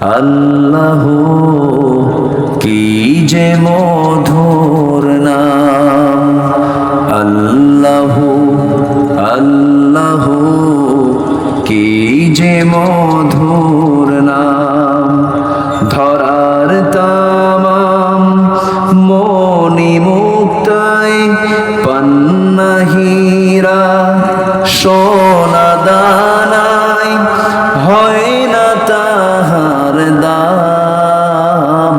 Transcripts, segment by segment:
আল্লাহ, কি যে মধুর নাম। আল্লাহ আল্লাহ, কি যে মধুর নাম। ধরার তামাম মনি মুক্তায় পন্নহীরা সোনা দানায় দাম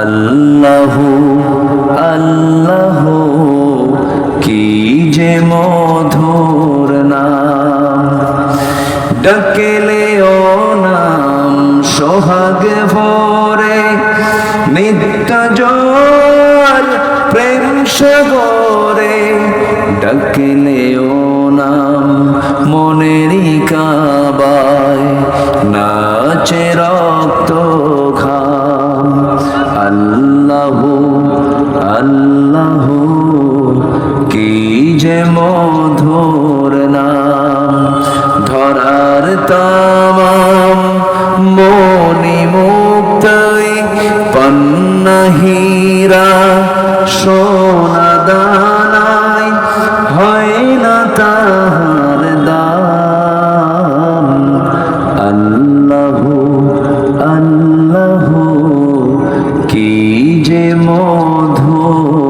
আল্লাহ আল্লাহ, কি যে মধুর নাম। ডাকেলে ও নাম সোহাগ ভরে, নিত্য জল প্রেম সাগরে। ডাকেলে ও নাম মনেরই নাচে রক্ত ঘাম। আল্লাহ আল্লাহ, কি যে মধুর নাম। ধরার তামাম মনি মুক্তাই পন্নহীরা সোনা দানাই হয় কি যে মধুর